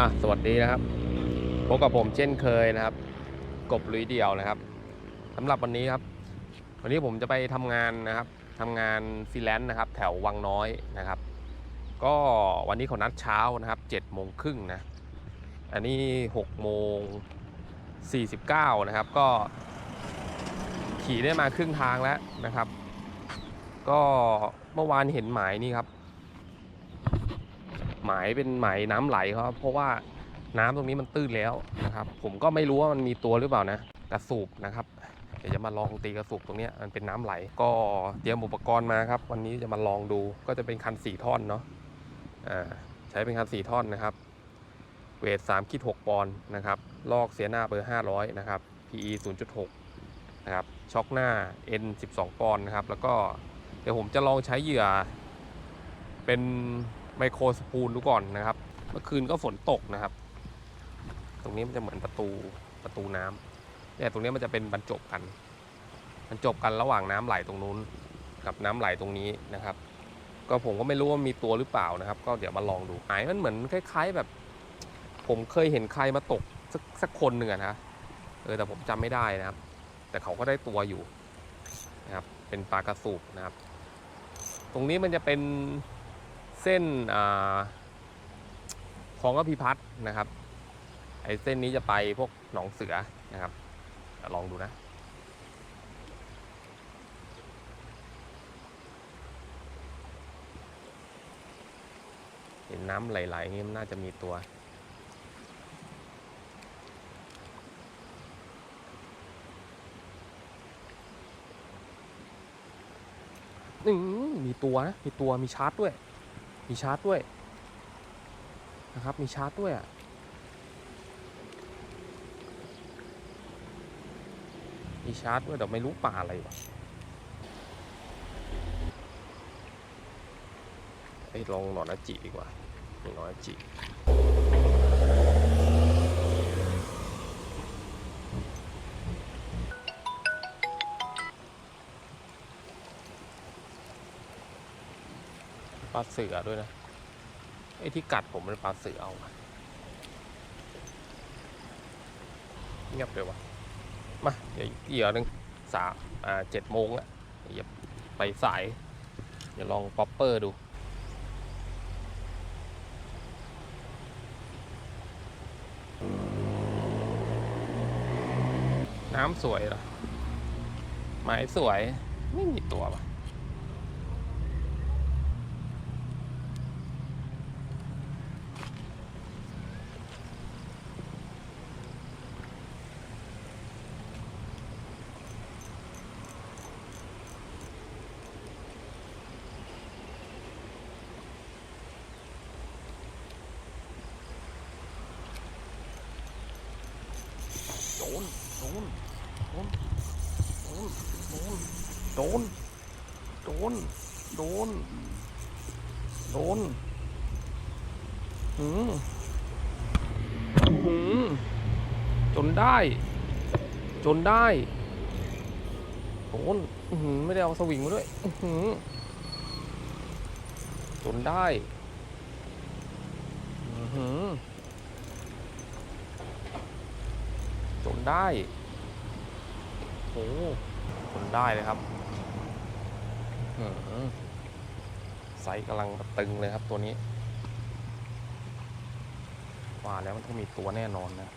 อะสวัสดีนะครับพบกับผมเช่นเคยนะครับ กบลุยเดียวนะครับสำหรับวันนี้ครับ วันนี้ผมจะไปทำงานนะครับทำงานฟรีแลนซ์นะครับ แถววังน้อยนะครับ ก็วันนี้เขานัดเช้านะครับ7จ็ดโมงครึ่งนะ อันนี้6กโมง49นะครับ ก็ขี่ได้มาครึ่งทางแล้วนะครับ ก็เมื่อวานเห็นหมายนี่ครับ หมายเป็นหมายน้ำไหลครับเพราะว่าน้ำตรงนี้มันตื้นแล้วนะครับ ผมก็ไม่รู้ว่ามันมีตัวหรือเปล่านะกระสูบนะครับเดี๋ยวจะมาลองตีกระสูบตรงนี้มันเป็นน้ำไหล ก็เตรียมอุปกรณ์มาครับ วันนี้จะมาลองดูก็จะเป็นคันสี่ท่อนเนาะอ่าใช้เป็นคันสี่ท่อนนะครับ เวท3คิด6ปอนด์นะครับลอกเสียหน้าเบอร์500นะครับ PE 0.6นะครับช็อคหน้า N 12ปอนด์นะครับแล้วก็เดี๋ยวผมจะลองใช้เหยื่อ เป็น ไมโครสปูลดูก่อนนะครับ เมื่อคืนก็ฝนตกนะครับ ตรงนี้มันจะเหมือนประตูประตูน้ำเนี่ยตรงนี้มันจะเป็นบรรจบกันบรรจบกันระหว่างน้ำไหลตรงนู้น กับน้ำไหลตรงนี้นะครับ ก็ผมก็ไม่รู้ว่ามีตัวหรือเปล่านะครับ ก็เดี๋ยวมาลองดูหายมันเหมือนคล้าย ๆแบบ ผมเคยเห็นใครมาตกสักสักคนหนึ่งนะเออแต่ผมจำไม่ได้นะครับ แต่เขาก็ได้ตัวอยู่นะครับ เป็นปลากระสูบนะครับ ตรงนี้มันจะเป็น เส้นของอภิพัฒน์นะครับไอ้เส้นนี้จะไปพวกหนองเสือนะครับลองดูนะ เห็นน้ำไหลๆนี่มันน่าจะมีตัวอืมมีตัวนะ มีตัวมีชาร์จด้วย มีชาร์จด้วยนะครับ มีชาร์จด้วยอะมีชาร์จด้วยแต่ไม่รู้ป่าอะไรวะไอ้ยลองหนอนอาจิดีกว่านี่หนอนอาจิ ลาเสือด้วยนะไอ้ที่กัดผมเป็นปลาเสือเอาเงียบเลยวะมาเดี๋ยวอีกเหยื่อหนึ่งสามอ่าเจ็ดโมงแล้วอย่าไปสายเดี๋ยวลองป๊อปเปอร์ดูน้ำสวยเหรอไม้สวย ไม่มีตัวปะ นโดนโดนโดนโดนโดนโดนโดนโดนหืมหืมจนได้ จนได้โดนหือไม่ได้เอาสวิงมาด้วยหือจนได้อื้อหือจน ได้โอ้ทนได้เลยครับอไซส์กำลังตึงเลยครับตัวนี้ว่าแล้วมันต้องมีตัวแน่นอนนะ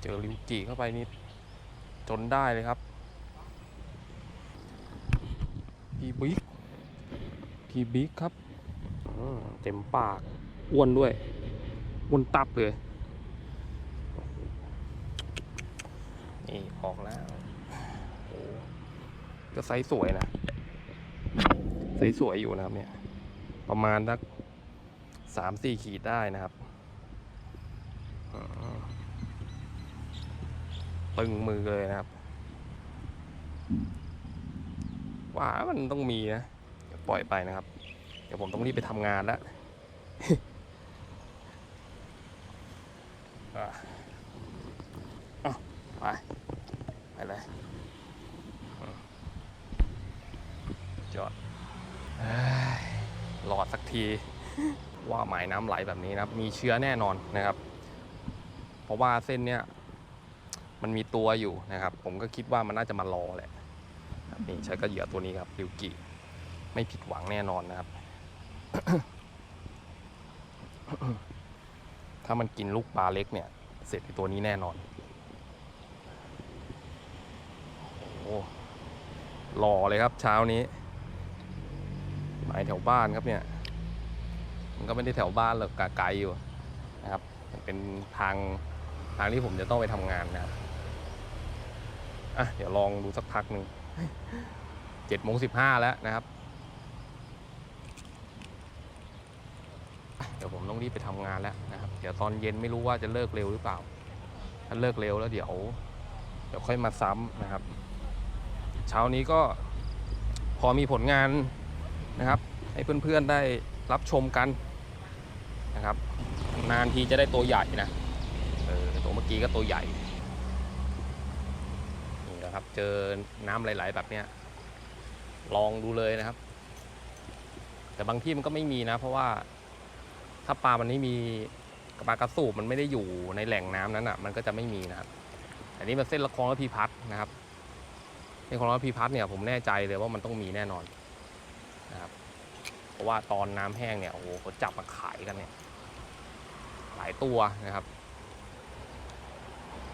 เจอริวจิเข้าไปนี่จนได้เลยครับพีบิ๊กพีบิ๊กครับเต็มปากอ้วนด้วยอ้วนตับเลย นี่ ออกแล้วโอ้ก็ไซส์สวยนะไซส์สวยอยู่นะครับเนี่ย ประมาณสักสามสี่ขีดได้นะครับอืมตึงมือเลยนะครับว่ามันต้องมีนะเดี๋ยวปล่อยไปนะครับ เดี๋ยวผมต้องรีบไปทำงานแล้วอะเอาไปไปเลยอืมจอดเอ้ยรอดสัก ทีว่าหมายน้ำไหลแบบนี้นะครับ มีเชื้อแน่นอนนะครับ เพราะว่าเส้นเนี้ยมันมีตัวอยู่นะครับ ผมก็คิดว่ามันน่าจะมารอแหละครับนี่ใช้กระเหยื่อตัวนี้ครับริวกิไม่ผิดหวังแน่นอนนะครับ ถ้ามันกินลูกปลาเล็กเนี่ย เสร็จไอ้ตัวนี้แน่นอน โอ้หล่อเลยครับเช้านี้หมายแถวบ้านครับเนี่ยมัน ก็ไม่ได้แถวบ้านหรอกไกลอยู่นะครับมันเป็นทางทางที่ผมจะต้องไปทำงานนะครับอะเดี๋ยวลองดูสักพักหนึ่งเจ็ดโมงสิบห้าแล้วนะครับ เดี๋ยวผมต้องรีบไปทำงานแล้วนะครับ เดี๋ยวตอนเย็นไม่รู้ว่าจะเลิกเร็วหรือเปล่า ถ้าเลิกเร็วแล้วเดี๋ยว เดี๋ยวค่อยมาซ้ำนะครับ เช้านี้ก็พอมีผลงานนะครับ ให้เพื่อนๆได้รับชมกัน นะครับ นานทีจะได้ตัวใหญ่นะเออตัวเมื่อกี้ก็ตัวใหญ่นี่นะครับ เจอน้ำไหลๆแบบเนี้ยลองดูเลยนะครับ แต่บางที่มันก็ไม่มีนะ เพราะว่าถ้าปลามันไม่มีปลากระสูบมันไม่ได้อยู่ในแหล่งน้ำนั้นอะ มันก็จะไม่มีนะครับอันนี้มันเส้นละครและพีพัฒน์นะครับเส้นละครและพีพัฒน์เนี่ยผมแน่ใจเลยว่ามันต้องมีแน่นอนนะครับ เพราะว่าตอนน้ำแห้งเนี่ยโอ้โหเขาจับมาขายกันเนี่ย หลายตัวนะครับ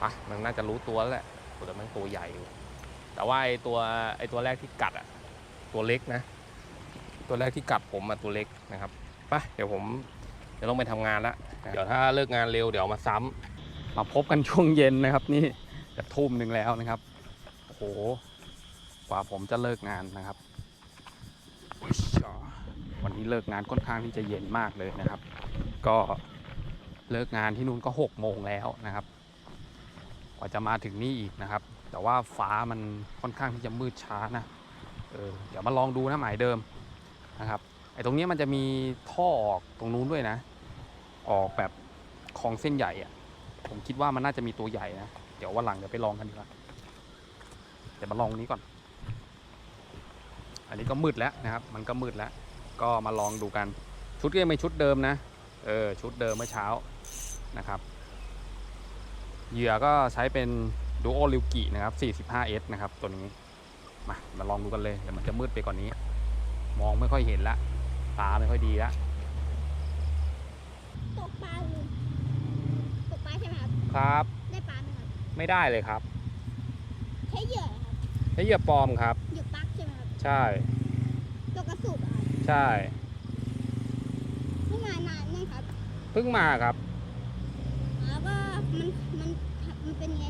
อะมันน่าจะรู้ตัวแล้วแหละแต่มันตัวใหญ่อยู่แต่ว่าไอตัวไอตัวแรกที่กัดอะตัวเล็กนะ ตัวแรกที่กัดผมอะตัวเล็กนะครับไปเดี๋ยวผมจะต้องไปทำงานแล้วเดี๋ยวถ้าเลิกงานเร็วเดี๋ยวมาซ้ำมาพบกันช่วงเย็นนะครับ นี่จะทุ่มหนึ่งแล้วนะครับโอ้โหกว่าผมจะเลิกงานนะครับวันนี้เลิกงานค่อนข้างที่จะเย็นมากเลยนะครับ ก็ เลิกงานที่นู่นก็หกโมงแล้วนะครับ กว่าจะมาถึงนี่อีกนะครับ แต่ว่าฟ้ามันค่อนข้างที่จะมืดช้านะเออเดี๋ยวมาลองดูนะหมายเดิมนะครับไอ้ตรงนี้มันจะมีท่อออกตรงนู้นด้วยนะ ออกแบบคลองเส้นใหญ่อะผมคิดว่ามันน่าจะมีตัวใหญ่นะ เดี๋ยววันหลังเดี๋ยวไปลองกันดีกว่าเดี๋ยวมาลองนี้ก่อน อันนี้ก็มืดแล้วนะครับ มันก็มืดแล้ว ก็มาลองดูกัน ชุดก็ยังเป็นชุดเดิมนะ เออ ชุดเดิมเมื่อเช้า นะครับเหยื่อก็ใช้เป็น Duo r i u k i นะครับ 45S นะครับ ตัวนี้ มามาลองดูกันเลยเดี๋ยวมันจะมืดไปกว่านนี้ มองไม่ค่อยเห็นละตาไม่ค่อยดีละตกปลาเลยตกปลาใช่ไหมครับ ครับ ได้ปลาไหมครับ ไม่ได้เลยครับ ใช้เหยื่อเหรอครับใช้เหยื่อปลอมครับ เหยื่อปลักใช่ไหมครับ ใช่ ตัวกระสุนครับ ใช่ เพิ่งมานานยังครับ เพิ่งมาครับ แล้วก็มันมันมันเป็นไง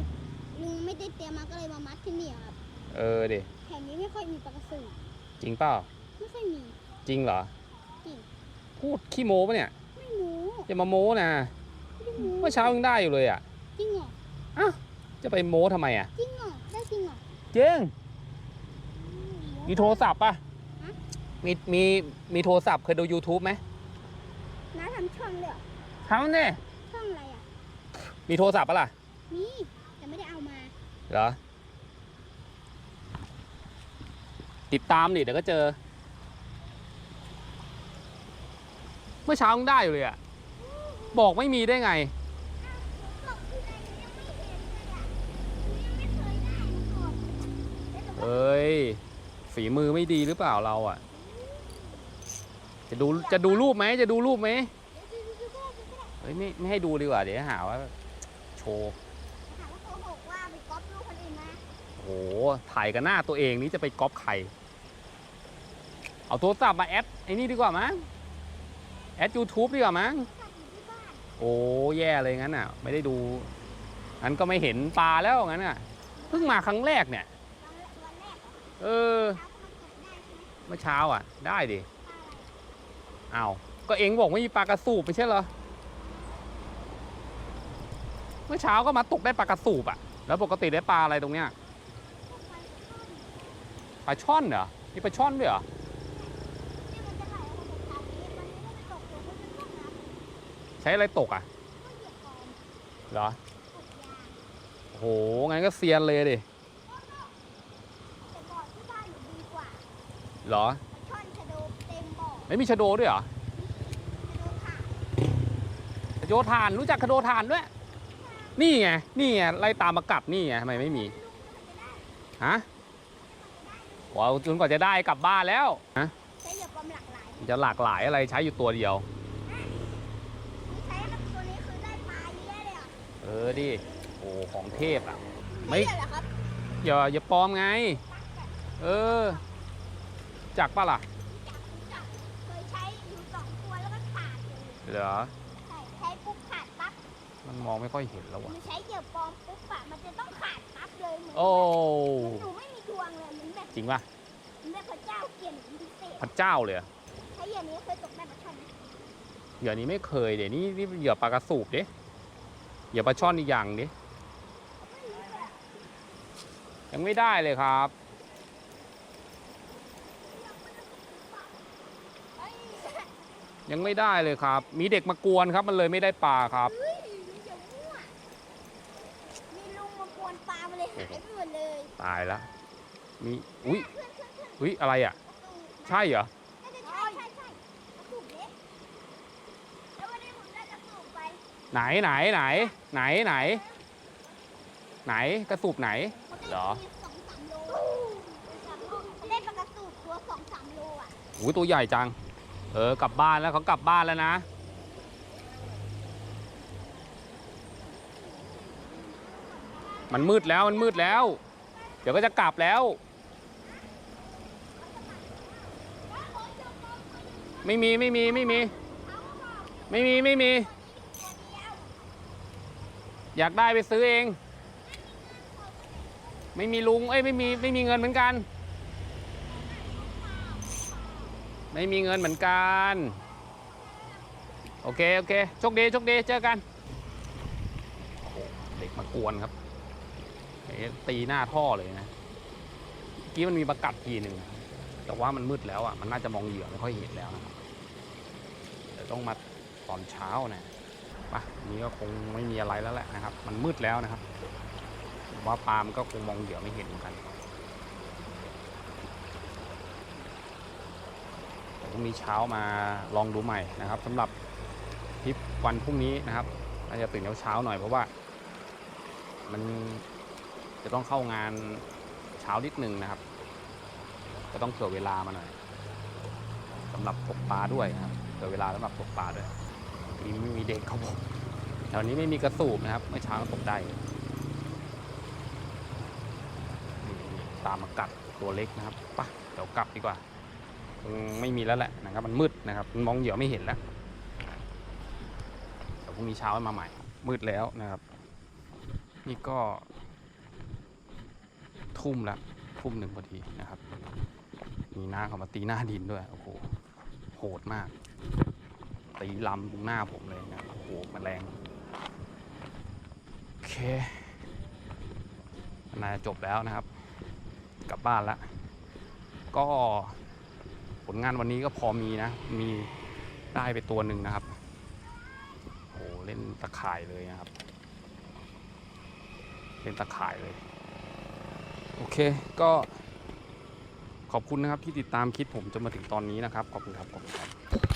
ลุงไม่ได้เตรียมมาก็เลยมามัดที่นี่ครับเออดิแถวนี้ไม่ค่อยมีปลากระสุนจริงเปล่าไม่ค่อยมีจริงเหรอจริงพูดขี้โม้ปะเนี่ยไม่รู้จะมาโม้นะไม่รู้เมื่อเช้ายังได้อยู่เลยอะจริงเหรอจะไปโม้ทำไมอะจริงเหรอได้จริงเหรอจริงอืมมีโทรศัพท์ป่ะฮะมีมีมีโทรศัพท์เคยดู YouTube ไหมน้าทำช่องเลยเหรอทำเนี่ย ช่องอะไรอะ มีโทรศัพท์ปะล่ะ มีแต่ไม่ได้เอามาเหรอ ติดตามดิเดี๋ยวก็เจอ เมื่อเช้ายังได้อยู่เลยอะบอกไม่มีได้ไง บอกคืออะไรยังไม่เห็นเลยอะยังไม่เคยได้มาก่อนได้แต่ว่าเอ้ย ฝีมือไม่ดีหรือเปล่าเราอะจะดูจะดูรูปไหมจะดูรูปไหมเดี๋ยวดูดูดูดูดู เฮ้ยไม่ไม่ให้ดูดีกว่าเดี๋ยวหาว่า โชว์ถามว่าโกหกว่าไปก๊อปรูปคนอื่นมาโอ้โหถ่ายกับหน้าตัวเองนี่จะไปก๊อปใคร เอาโทรศัพท์มาแอดไอ้นี่ดีกว่ามั้งแอด YouTube ดีกว่ามั้งจัดอยู่ที่บ้านโอ้แย่เลยงั้นอะ ไม่ได้ดูงั้นก็ไม่เห็นปลาแล้วงั้นอะเพิ่งมาครั้งแรกเนี่ยวันแรกวันแรกเหรอเออเช้าก็มันตกได้ใช่ไหมเมื่อเช้าอะ ได้ดิปลาอะไรอ้าวก็เองบอกไม่มีปลากระสูบไม่ใช่เหรอ เมื่อเช้าก็มาตกได้ปลากระสูบอะแล้วปกติได้ปลาอะไรตรงเนี้ยปลาช่อนเหรอมีปลาช่อนด้วยเหรอใช้อะไรตกอะเหรอโอ้โหงั้นก็เซียนเลยดิเหรอไม่มีชะโดด้วยเหรอชโจทานรู้จักคาโดทานด้วย นี่ไง นี่ไง ไล่ตามมากัดนี่ไงทำไมไม่มี ฮะว้าวจนกว่าจะได้กลับบ้านแล้ว ฮะ ใช้เหยื่อปลอมหลากหลายมันจะหลากหลายอะไรใช้อยู่ตัวเดียวใช้ครับตัวนี้คือได้ปลาเยอะเลยอะเออดิ โอ้ ของเทพอะ ไม่ใช่เหรอครับอย่าอย่าปลอมไง เออ จักปะล่ะ จับจับเคยใช้อยู่สองตัวแล้วก็ขาดเลยเหรอ ใช่ใช้ปุ๊บขาดปั๊บ มันมองไม่ค่อยเห็นแล้วหว่ะรือใช้เหยื่อปลอมปุ๊บอะมันจะต้องขาดปั๊บเลยเหมือนโอ้เหมือนหนูไม่มีดวงเลยเหมือนแบบจริงป่ะเหมือนแบบพระเจ้าเกลียดหนูเป็นพิเศษพระเจ้าเลยอะใช้เหยื่อนี้เคยตกได้ปลาช่อนไหมเหยื่อนี้ไม่เคยเดี๋ยวนี้นี่เหยื่อปลากระสูบดิเหยื่อปลาช่อนอีกอย่างดิยังไม่ได้เลยครับเฮ้ยยังไม่ได้เลยครับ มีเด็กมากวนครับ มันเลยไม่ได้ปลาครับ เฮ้ยอย่ามั่วมีลุงมากวนปลามาเลยหายไปหมดเลย ตายล้วมีอุ้ยอุ้ยอะไรอะ ใช่เหรอใช่ใช่ใช่ใช่กระสุนเล็กไหนไหนไหนไหนไหน ไหนกระสูบไหนเหรอโลเล่นปลากระสุนตัวสองสามโลอะอุ้ตัวใหญ่จัง เออกลับบ้านแล้วเขากลับบ้านแล้วนะมันมืดแล้วมันมืดแล้ว เดี๋ยวก็จะกลับแล้ว ไม่มีไม่มีไม่มี ไม่มีไม่มี อยากได้ไปซื้อเอง ไม่มีลุงเอ้ยไม่มีไม่มีเงินเหมือนกัน ไม่มีเงินเหมือนกัน โอเคโอเคโชคดีโชคดีเจอกันเด็กมากวนครับ ตีหน้าท่อเลยนะเมื่อกี้มันมีประกัดทีหนึ่งแต่ว่ามันมืดแล้วอะมันน่าจะมองเหยื่อไม่ค่อยเห็นแล้วนะครับเดี๋ยวต้องมาตอนเช้านะป่ะนี้ก็คงไม่มีอะไรแล้วแหละนะครับ มันมืดแล้วนะครับว่าปาล์มก็คงมองเหยื่อไม่เห็นเหมือนกันพรุ่งนี้เช้ามาลองดูใหม่นะครับสำหรับทริปวันพรุ่งนี้นะครับอาจจะตื่นเช้าๆหน่อยเพราะว่า มัน จะต้องเข้างานเช้านิดนึงนะครับ ก็ต้องเผื่อเวลามาหน่อยสำหรับตกปลาด้วยนะครับเผื่อเวลาสำหรับตกปลาด้วยทีไม่มีเด็กเขาบอกแถวนี้ไม่มีกระสูบนะครับเมื่อเช้าก็ตกได้ตามมากัดตัวเล็กนะครับปะเดี๋ยวกลับดีกว่าไม่มีแล้วแหละนะครับ มันมืดนะครับมันมองเหยื่อไม่เห็นแล้วเดี๋ยวพรุ่งนี้เช้ามาใหม่ มืดแล้วนะครับ นี่ก็ ทุ่มละทุ่มหนึ่งพอดีนะครับ มีหน้าเขามาตีหน้าดินด้วย โอ้โห โหดมาก ตีลำตรงหน้าผมเลยนะ โอ้โหมันแรง โอเคน่าจะจบแล้วนะครับ กลับบ้านละ ก็ผลงานวันนี้ก็พอมีนะ มีได้ไปตัวหนึ่งนะครับ โอ้เล่นตะข่ายเลยนะครับเล่นตะข่ายเลย โอเคก็ขอบคุณนะครับที่ติดตามคลิปผมจนมาถึงตอนนี้นะครับ ขอบคุณครับขอบคุณครับ